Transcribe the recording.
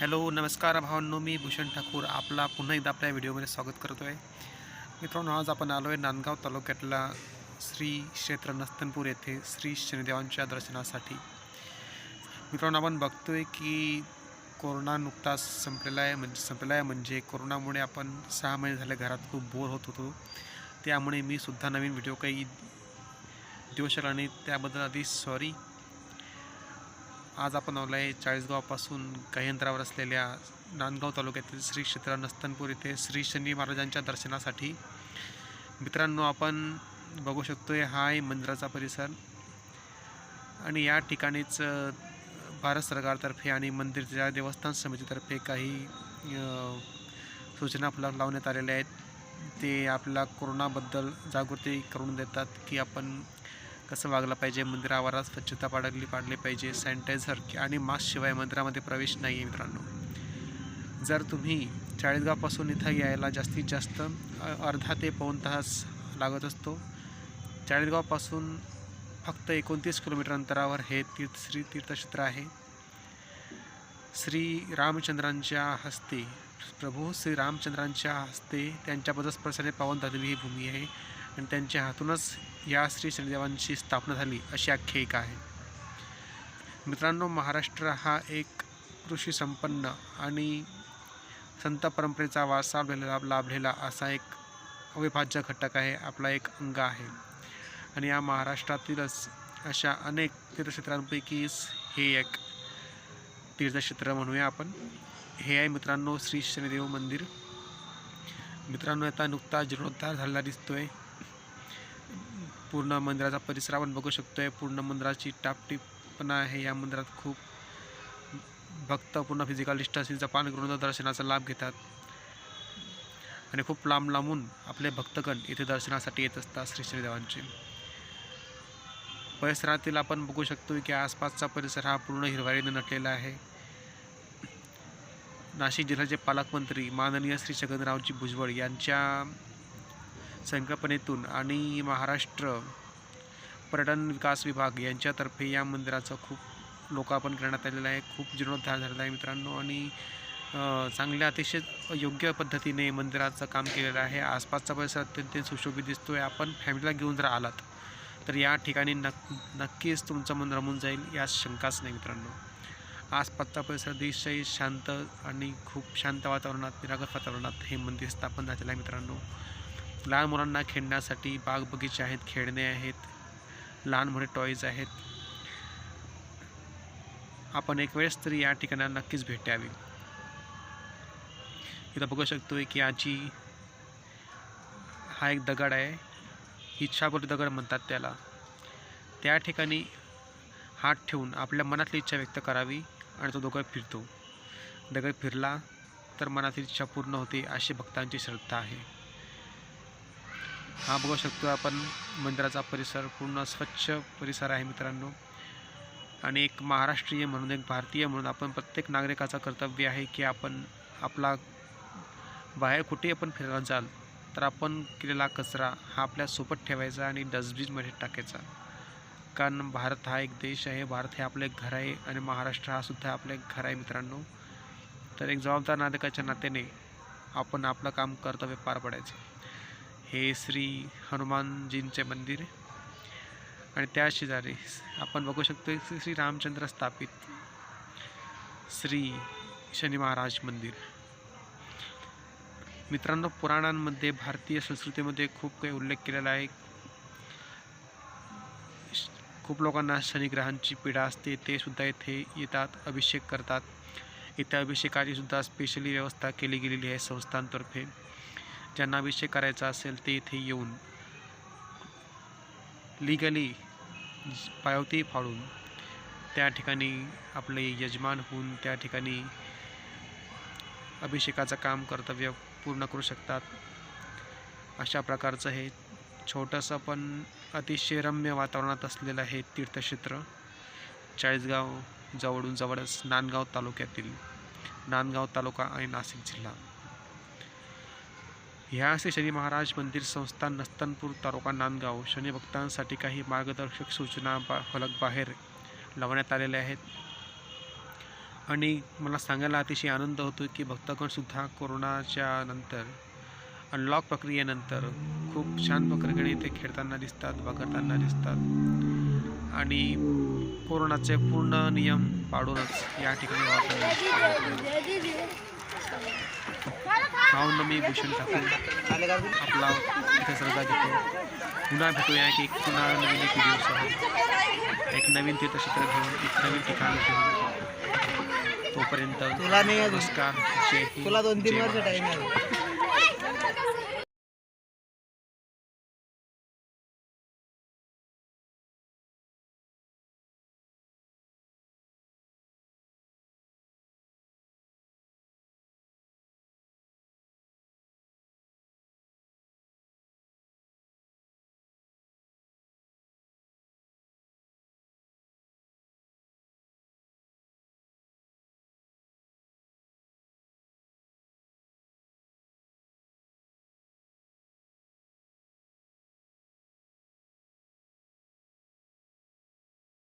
Hello नमस्कार भावांनो मी भूषण ठाकूर आपला पुन्हा एकदा आपल्या व्हिडिओमध्ये स्वागत करतो आहे. मित्रांनो आज आपण आलो आहे नांदगाव तालुक्यातला श्री क्षेत्र नस्तनपूर येथे श्री शनिदेवांच्या दर्शनासाठी. मित्रांनो आपण बघतो आहे की कोरोना नुकताच संपलेला आहे म्हणजे संपलेला आहे म्हणजे कोरोनामुळे आपण सहा महिने झाले घरात खूप बोर होत होतो. त्यामुळे मी सुद्धा नवीन व्हिडिओ काही देऊ शकला नाही त्याबद्दल आधी सॉरी आज आपण आलो आहे चाळीसगावपासून काही अंतरावर असलेल्या नांदगाव तालुक्यातील श्री क्षेत्र नस्तनपूर येथे श्री शनी महाराजांच्या दर्शनासाठी. मित्रांनो आपण बघू शकतो आहे हा आहे मंदिराचा परिसर. आणि या ठिकाणीच भारत सरकारतर्फे आणि मंदिरच्या देवस्थान समितीतर्फे काही सूचना फलक लावण्यात आलेल्या आहेत. ते आपल्याला कोरोनाबद्दल जागृती करून देतात की आपण कसं वागलं पाहिजे? मंदिरावरात स्वच्छता पाडली पाडली पाहिजे. सॅनिटायझर आणि मास्कशिवाय मंदिरामध्ये प्रवेश नाही आहे मित्रांनो. जर तुम्ही चाळीसगावपासून इथं यायला जास्तीत जास्त अर्धा ते पाऊन तास लागत असतो. चाळीसगावपासून फक्त एकोणतीस किलोमीटर अंतरावर हे तीर्थ श्री तीर्थक्षेत्र आहे. श्री रामचंद्रांच्या हस्ते प्रभू श्री रामचंद्रांच्या हस्ते त्यांच्या पदस्पर्शाने पावन झालेली ही भूमी आहे. आणि त्यांच्या हातूनच या श्री शनिदेवांची स्थापना झाली अशी आख्यायिका आहे. मित्रांनो महाराष्ट्र हा एक कृषी संपन्न आणि संत परंपरेचा वारसा लाभलेला लाभलेला असा एक अविभाज्य घटक आहे आपला एक अंग आहे. आणि या महाराष्ट्रातीलच अशा अनेक तीर्थक्षेत्रांपैकीच हे एक तीर्थक्षेत्र म्हणूया आपण. हे आहे मित्रांनो श्री शनिदेव मंदिर. मित्रांनो आता नुकता जीर्णोद्धार झालेला दिसतोय. पूर्ण मंदिराचा परिसर आपण बघू शकतो आहे पूर्ण मंदिराची टापटीपणा आहे. या मंदिरात खूप भक्त पूर्ण फिजिकल डिस्टन्सिंगचं पालन करून दर्शनाचा लाभ घेतात. आणि खूप लांब लांबून आपले भक्तगण इथे दर्शनासाठी येत असतात श्री श्रीदेवांचे परिसरातील आपण बघू शकतो की आसपासचा परिसर हा पूर्ण हिरवाईने नटलेला आहे. नाशिक जिल्ह्याचे पालकमंत्री माननीय श्री छगनरावजी भुजबळ यांच्या संकल्पनेतून आणि महाराष्ट्र पर्यटन विकास विभाग यांच्यातर्फे या मंदिराचं खूप लोकार्पण करण्यात आलेलं आहे. खूप जीर्णोद्धार झालेला आहे मित्रांनो आणि चांगल्या अतिशय योग्य पद्धतीने मंदिराचं काम केलेलं आहे. आसपासचा परिसर अत्यंत सुशोभित दिसतो आहे आपण फॅमिलीला घेऊन जर आलात तर या ठिकाणी नक् नक्कीच तुमचं मन रमून जाईल यात शंकाच नाही मित्रांनो. आसपासचा परिसर अतिशय शांत आणि खूप शांत वातावरणात निरागस वातावरणात हे मंदिर स्थापन झालेलं आहे मित्रांनो. लहान मुलांना खेळण्यासाठी बाग बगीचे आहेत खेळणे आहेत लहान मोठे टॉईज आहेत. आपण एक वेळेस तरी या ठिकाणाला नक्कीच भेट द्यावी. इथं बघू शकतोय की आजी हा एक दगड आहे. इच्छापूर्ती दगड म्हणतात त्याला. त्या ठिकाणी हात ठेवून आपल्या मनातली इच्छा व्यक्त करावी आणि तो दगड फिरतो. दगड फिरला तर मनातील इच्छा पूर्ण होते अशी भक्तांची श्रद्धा आहे. हा बघू शकतो आपण. मंदिराचा परिसर पूर्ण स्वच्छ परिसर आहे मित्रांनो. आणि एक महाराष्ट्रीय म्हणून एक भारतीय म्हणून आपण प्रत्येक नागरिकाचं कर्तव्य आहे की आपण आपला बाहेर कुठेही आपण फिरायला जाल तर आपण केलेला कचरा हा आपल्यासोबत ठेवायचा आणि डस्टबिनमध्ये टाकायचा. कारण भारत हा एक देश आहे भारत हे आपलं एक घर आहे आणि महाराष्ट्र हा सुद्धा आपलं एक घर आहे मित्रांनो. तर एक जबाबदार नागरिकाच्या नात्याने आपण आपलं काम कर्तव्य पार पडायचं. हे श्री हनुमानजींचे मंदिर आणि त्या शेजारी आपण बघू शकतो श्री रामचंद्र स्थापित श्री शनी महाराज मंदिर. मित्रांनो पुराणांमध्ये भारतीय संस्कृतीमध्ये खूप काही उल्लेख केलेला आहे. श- खूप लोकांना शनिग्रहांची पीडा असते ते सुद्धा येथे येतात अभिषेक करतात. इथे अभिषेकाची सुद्धा स्पेशली व्यवस्था केली गेलेली आहे संस्थांतर्फे. ज्यांना अभिषेक करायचा असेल ते इथे येऊन लिगली पायवती फाडून त्या ठिकाणी आपले यजमान होऊन त्या ठिकाणी अभिषेकाचं काम कर्तव्य पूर्ण करू शकतात. अशा प्रकारचं हे छोटंसं पण अतिशय रम्य वातावरणात असलेलं हे तीर्थक्षेत्र चाळीसगाव जवळून जवळच नांदगाव तालुक्यातील नांदगाव तालुका आणि नाशिक जिल्हा. ह्या श्री शनी महाराज मंदिर संस्थान नस्तनपूर तालुका नांदगाव. शनिभक्तांसाठी काही मार्गदर्शक सूचना बा फलक बाहेर लावण्यात आलेले आहेत. आणि मला सांगायला अतिशय आनंद होतो की भक्तगणसुद्धा कोरोनाच्या नंतर अनलॉक प्रक्रियेनंतर खूप छान प्रकारे इथे खेळताना दिसतात वगळताना दिसतात. आणि कोरोनाचे पूर्ण नियम पाडूनच या ठिकाणी म्हणून मी भूषण ठाकूर. आपला इथे रजा घेतो. पुन्हा भेटूया की पुन्हा नवीन एक व्हिडिओसह एक नवीन तीर्थक्षेत्र घेऊन एक नवीन ठिकाण घेऊन. तोपर्यंत तुला नाही अजून. नमस्कार. तुला दोन तीन वर्ष. टाइम आहे.